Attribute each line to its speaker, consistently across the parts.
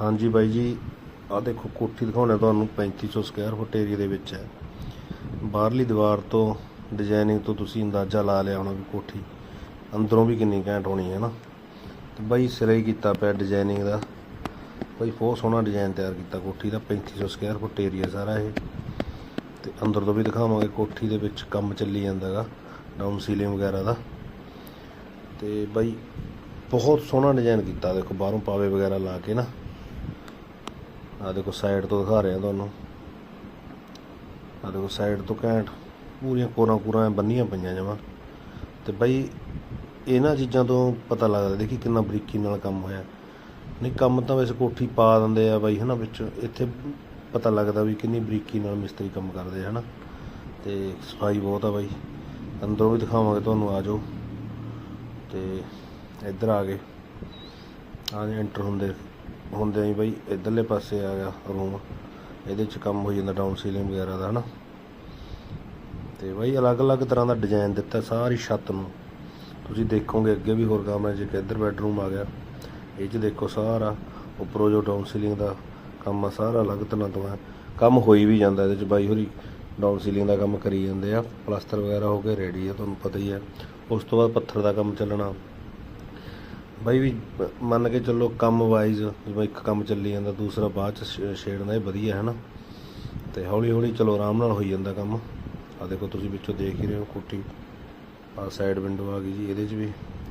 Speaker 1: ਹਾਂਜੀ ਬਾਈ ਜੀ ਆ ਦੇਖੋ ਕੋਠੀ ਦਿਖਾਉਣਾ ਤੁਹਾਨੂੰ 3500 ਸਕੁਅਰ ਫੁੱਟ ਏਰੀਆ ਦੇ ਵਿੱਚ ਹੈ। ਬਾਹਰਲੀ ਦੀਵਾਰ ਤੋਂ ਡਿਜ਼ਾਈਨਿੰਗ ਤੋਂ ਤੁਸੀਂ ਅੰਦਾਜ਼ਾ ਲਾ ਲਿਆ ਹੋਣਾ ਵੀ ਕੋਠੀ ਅੰਦਰੋਂ ਵੀ ਕਿੰਨੀ ਘੈਂਟ ਹੋਣੀ ਹੈ ਨਾ। ਤੇ ਬਾਈ ਸਿਰੇ ਹੀ ਕੀਤਾ ਪਿਆ ਡਿਜ਼ਾਈਨਿੰਗ ਦਾ। ਬਾਈ ਬਹੁਤ ਸੋਹਣਾ ਡਿਜ਼ਾਈਨ ਤਿਆਰ ਕੀਤਾ ਕੋਠੀ ਦਾ 3500 ਸਕੁਅਰ ਫੁੱਟ ਏਰੀਆ ਸਾਰਾ ਇਹ। ਤੇ ਅੰਦਰ ਤੋਂ ਵੀ ਦਿਖਾਵਾਂਗੇ ਕੋਠੀ ਦੇ ਵਿੱਚ ਕੰਮ ਚੱਲੀ ਜਾਂਦਾਗਾ ਡਾਊਨ ਸੀਲਿੰਗ ਵਗੈਰਾ ਦਾ। ਤੇ ਬਾਈ ਬਹੁਤ ਸੋਹਣਾ ਡਿਜ਼ਾਈਨ ਕੀਤਾ, ਦੇਖੋ ਬਾਹਰੋਂ ਪਾਵੇ ਵਗੈਰਾ ਲਾ ਕੇ ਨਾ। ਆ ਦੇਖੋ ਸਾਈਡ ਤੋਂ ਦਿਖਾ ਰਿਹਾ ਤੁਹਾਨੂੰ। ਆ ਦੇਖੋ ਸਾਈਡ ਤੋਂ ਘੈਂਟ ਪੂਰੀਆਂ ਕੋਰਾਂ ਕੋਰਾਂ ਬੰਨੀਆਂ ਪਈਆਂ ਜਮਾਂ। ਤੇ ਬਾਈ ਇਹਨਾਂ ਚੀਜ਼ਾਂ ਤੋਂ ਪਤਾ ਲੱਗਦਾ, ਦੇਖੀ ਕਿੰਨਾ ਬਰੀਕੀ ਨਾਲ ਕੰਮ ਹੋਇਆ। ਨਹੀਂ, ਕੰਮ ਤਾਂ ਵੈਸੇ ਕੋਠੀ ਪਾ ਦਿੰਦੇ ਆ ਬਾਈ, ਹਨਾ, ਵਿੱਚ ਇੱਥੇ ਪਤਾ ਲੱਗਦਾ ਵੀ ਕਿੰਨੀ ਬਰੀਕੀ ਨਾਲ ਮਿਸਤਰੀ ਕੰਮ ਕਰਦੇ ਆ, ਹਨਾ। ਤੇ ਸਫ਼ਾਈ ਬਹੁਤ ਆ ਬਾਈ। ਅੰਦਰੋਂ ਵੀ ਦਿਖਾਵਾਂਗੇ ਤੁਹਾਨੂੰ, ਆ ਜਾਓ। ਤੇ ਇੱਧਰ ਆ ਗਏ। ਆ ਐਂਟਰ ਹੁੰਦੇ। ਹੁੰਦੇ ਹੀ ਬਾਈ, ਇਧਰਲੇ ਪਾਸੇ ਆ ਗਿਆ ਰੂਮ ਇਹਦੇ ਚ ਕੰਮ ਹੋ ਜਾਂਦਾ ਡਾਊਨ ਸੀਲਿੰਗ ਵਗੈਰਾ ਦਾ, ਹਨਾ? ਤੇ ਬਾਈ, ਅਲੱਗ-ਅਲੱਗ ਤਰ੍ਹਾਂ ਦਾ ਡਿਜ਼ਾਈਨ ਦਿੱਤਾ ਸਾਰੀ ਛੱਤ ਨੂੰ। ਤੁਸੀਂ ਦੇਖੋਗੇ ਅੱਗੇ ਵੀ ਹੋਰ ਕੰਮ ਹੈ, ਜੇ ਕਿ ਇੱਧਰ ਬੈਡਰੂਮ ਆ ਗਿਆ। ਇਹ 'ਚ ਦੇਖੋ ਸਾਰਾ, ਉੱਪਰੋਂ ਜੋ ਡਾਊਨ ਸੀਲਿੰਗ ਦਾ ਕੰਮ ਆ, ਸਾਰਾ ਅਲੱਗ ਤਰ੍ਹਾਂ ਤੋਂ ਹੈ। ਕੰਮ ਹੋਈ ਵੀ ਜਾਂਦਾ ਇਹਦੇ 'ਚ, ਬਾਈ ਹੋਰੀ ਡਾਊਨ ਸੀਲਿੰਗ ਦਾ ਕੰਮ ਕਰੀ ਜਾਂਦੇ ਆ। ਪਲਾਸਟਰ ਵਗੈਰਾ ਹੋ ਕੇ ਰੈਡੀ ਆ, ਤੁਹਾਨੂੰ ਪਤਾ ਹੀ ਹੈ। ਉਸ ਤੋਂ ਬਾਅਦ ਪੱਥਰ ਦਾ ਕੰਮ ਚੱਲਣਾ। ਬਾਈ ਵੀ ਮੰਨ ਕੇ ਚੱਲੋ ਕੰਮ ਵਾਈਜ਼ ਜਿਵੇਂ ਇੱਕ ਕੰਮ ਚੱਲੀ ਜਾਂਦਾ, ਦੂਸਰਾ ਬਾਅਦ ਚ ਛੇੜਨਾ ਇਹ ਵਧੀਆ ਹੈ ਨਾ ਤੇ ਹੌਲੀ ਹੌਲੀ ਚਲੋ ਆਰਾਮ ਨਾਲ ਹੋਈ ਜਾਂਦਾ ਕੰਮ। ਆ ਦੇਖੋ ਤੁਸੀਂ ਵਿੱਚੋਂ ਦੇਖ ਹੀ ਰਹੇ ਹੋ ਕੋਠੀ। ਆ ਸਾਈਡ ਵਿੰਡੋ ਆ ਗਈ ਜੀ, ਇਹਦੇ 'ਚ ਵੀ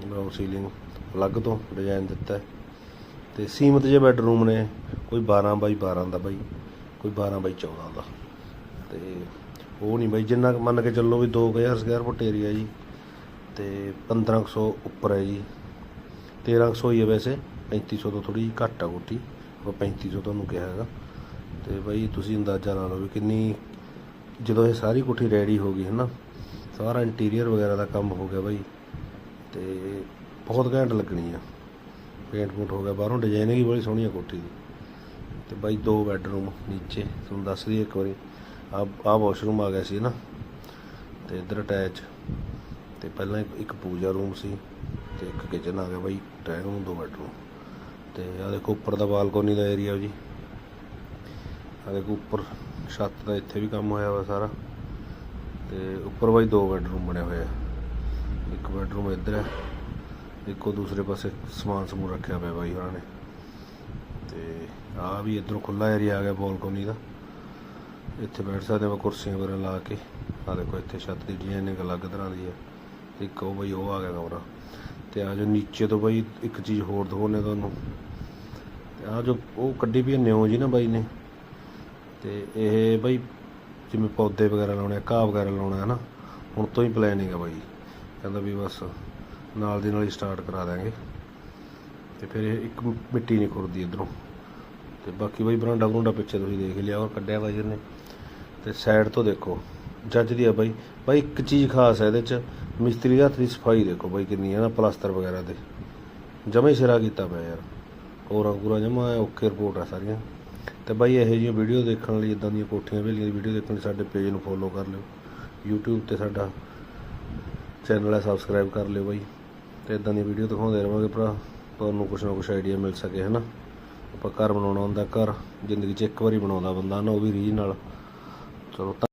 Speaker 1: ਡਾਊਨ ਸੀਲਿੰਗ ਅਲੱਗ ਤੋਂ ਡਿਜ਼ਾਈਨ ਦਿੱਤਾ। ਹੈ ਤੇ ਸੀਮਤ ਜਿਹੇ ਬੈਡਰੂਮ ਨੇ, ਕੋਈ 12 ਬਾਈ 12 ਦਾ ਬਾਈ, ਕੋਈ 12 ਬਾਈ 14 ਦਾ। ਤੇ ਉਹ ਨਹੀਂ ਬਾਈ, ਜਿੰਨਾ ਮੰਨ ਕੇ ਚੱਲੋ ਵੀ 2000 ਸਕੁਅਰ ਫੁੱਟ ਏਰੀਆ ਜੀ, ਤੇ 1500 ਉੱਪਰ ਹੈ ਜੀ। 1300 ਹੀ ਹੈ ਵੈਸੇ 3500 ਤੋਂ ਥੋੜੀ ਘੱਟ ਆ ਕੋਠੀ ਉਹ 3500 ਤੁਹਾਨੂੰ ਕਿਹਾ ਹੈਗਾ। ਤੇ ਬਾਈ ਤੁਸੀਂ ਅੰਦਾਜ਼ਾ ਲਾ ਲਓ ਵੀ ਕਿੰਨੀ, ਜਦੋਂ ਇਹ ਸਾਰੀ ਕੋਠੀ ਰੈਡੀ ਹੋ ਗਈ ਹੈ ਨਾ, ਸਾਰਾ ਇੰਟੀਰੀਅਰ ਵਗੈਰਾ ਦਾ ਕੰਮ ਹੋ ਗਿਆ ਬਾਈ, ਤੇ ਬਹੁਤ ਘੈਂਟ ਲੱਗਣੀ ਆ। ਪੇਂਟ ਪੂੰਟ ਹੋ ਗਿਆ, ਬਾਹਰੋਂ ਡਿਜ਼ਾਈਨਿੰਗ ਹੀ ਬੜੀ ਸੋਹਣੀ ਆ ਕੋਠੀ ਦੀ। ਤੇ ਬਾਈ ਦੋ ਬੈੱਡਰੂਮ ਨੀਚੇ, ਤੁਹਾਨੂੰ ਦੱਸ ਦਈਏ ਇੱਕ ਵਾਰੀ ਆ ਆ ਵਾਸ਼ਰੂਮ ਆ ਗਿਆ ਸੀ ਨਾ, ਤੇ ਇੱਧਰ ਅਟੈਚ ਤੇ ਪਹਿਲਾਂ ਇੱਕ ਪੂਜਾ ਰੂਮ ਸੀ। ਤੇ ਇੱਕ ਕਿਚਨ ਆ ਗਿਆ ਬਾਈ ਡਰਾਇੰਗ ਰੂਮ ਦੋ ਬੈਡਰੂਮ ਤੇ ਆ ਦੇਖੋ ਉੱਪਰ ਦਾ ਬਾਲਕੋਨੀ ਦਾ ਏਰੀਆ ਜੀ। ਆ ਦੇਖੋ ਉੱਪਰ, ਛੱਤ ਦਾ ਇੱਥੇ ਵੀ ਕੰਮ ਹੋਇਆ ਵਾ ਸਾਰਾ। ਤੇ ਉੱਪਰ ਬਾਈ ਦੋ ਬੈਡਰੂਮ ਬਣੇ ਹੋਏ ਆ। ਇੱਕ ਬੈਡਰੂਮ ਇੱਧਰ ਹੈ ਇੱਕੋ ਦੂਸਰੇ ਪਾਸੇ ਸਮਾਨ ਸਮੂਨ ਰੱਖਿਆ ਪਿਆ ਬਾਈ ਉਹਨਾਂ ਨੇ। ਤੇ ਆ ਵੀ ਇੱਧਰੋਂ ਖੁੱਲਾ ਏਰੀਆ ਆ ਗਿਆ ਬਾਲਕੋਨੀ ਦਾ। ਇੱਥੇ ਬੈਠ ਸਕਦੇ ਆਪਾਂ ਕੁਰਸੀਆਂ ਵਗੈਰਾ ਲਾ ਕੇ। ਆ ਦੇਖੋ ਇੱਥੇ ਛੱਤ ਦੀ ਡਿਜ਼ਾਈਨਿੰਗ ਅਲੱਗ ਤਰ੍ਹਾਂ ਦੀ ਹੈ ਇੱਕ ਉਹ ਬਈ ਉਹ ਆ ਗਿਆ ਕਮਰਾ। ਤੇ ਆ ਜੋ ਨੀਚੇ ਤੋਂ ਬਈ ਇੱਕ ਚੀਜ਼ ਹੋਰ ਦਿਖਾਉਂਦੇ ਤੁਹਾਨੂੰ। ਤੇ ਆ ਜੋ ਉਹ ਕੱਢੀ ਵੀ ਨਿਓ ਜੀ ਨਾ ਬਾਈ ਨੇ। ਤੇ ਇਹ ਬਈ ਜਿਵੇਂ ਪੌਦੇ ਵਗੈਰਾ ਲਾਉਣੇ ਆ, ਘਾਹ ਵਗੈਰਾ ਲਾਉਣਾ ਹੈ ਨਾ, ਹੁਣ ਤੋਂ ਹੀ ਪਲੈਨਿੰਗ ਹੈ ਬਾਈ। ਕਹਿੰਦਾ ਵੀ ਬਸ ਨਾਲ ਦੀ ਨਾਲ ਹੀ ਸਟਾਰਟ ਕਰਾ ਦਾਂਗੇ ਤੇ ਫਿਰ ਇਹ ਇੱਕ ਮਿੱਟੀ ਨਹੀਂ ਖੁਰਦੀ ਇਧਰੋਂ। ਤੇ ਬਾਕੀ ਬਾਈ ਬਰਾਂਡਾ ਬਰੂੰਡਾ ਪਿੱਛੇ ਤੁਸੀਂ ਦੇਖ ਲਿਆ, ਉਹ ਕੱਢਿਆ ਬਾਈ ਨੇ ਤੇ ਸਾਈਡ ਤੋਂ ਦੇਖੋ, ਜੱਜ ਦੀ ਆ ਬਾਈ। ਬਾਈ ਇੱਕ ਚੀਜ਼ ਖਾਸ ਹੈ ਇਹਦੇ ਚ ਮਿਸਤਰੀ ਦੇ ਹੱਥ ਦੀ ਸਫ਼ਾਈ ਦੇਖੋ ਬਾਈ ਕਿੰਨੀ ਹੈ ਨਾ, ਪਲਾਸਟਰ ਵਗੈਰਾ ਦੇ ਜਮਾ ਸਿਰਾ ਕੀਤਾ ਪਿਆ ਯਾਰ। ਕੋਰਾ ਕੋਰਾ ਜਮਾ ਓਕੇ ਰਿਪੋਰਟ ਆ ਸਾਰੀਆਂ। ਤੇ ਬਾਈ ਇਹੋ ਜਿਹੀਆਂ ਵੀਡੀਓ ਦੇਖਣ ਲਈ ਇਦਾਂ ਦੀਆਂ ਕੋਠੀਆਂ ਵੇਲੀਆਂ ਦੀ ਵੀਡੀਓ ਦੇਖਣ ਲਈ ਸਾਡੇ ਪੇਜ ਨੂੰ ਫੋਲੋ ਕਰ ਲਿਓ। YouTube ਤੇ ਸਾਡਾ ਚੈਨਲ ਹੈ ਸਬਸਕ੍ਰਾਈਬ ਕਰ ਲਿਓ ਬਾਈ। ਤੇ ਇਦਾਂ ਦੀਆਂ ਵੀਡੀਓ ਦਿਖਾਉਂਦੇ ਰਵਾਂਗੇ ਭਰਾ। ਤੁਹਾਨੂੰ ਕੁਛ ਨਾ ਕੁਛ ਆਈਡੀਆ ਮਿਲ ਸਕੇ, ਹੈ ਨਾ? ਆਪਾਂ ਘਰ ਬਣਾਉਣਾ ਹੁੰਦਾ ਘਰ। ਜ਼ਿੰਦਗੀ 'ਚ ਇੱਕ ਵਾਰੀ ਬਣਾਉਂਦਾ ਬੰਦਾ ਨਾ, ਉਹ ਵੀ ਰੀਝ ਨਾਲ। ਚਲੋ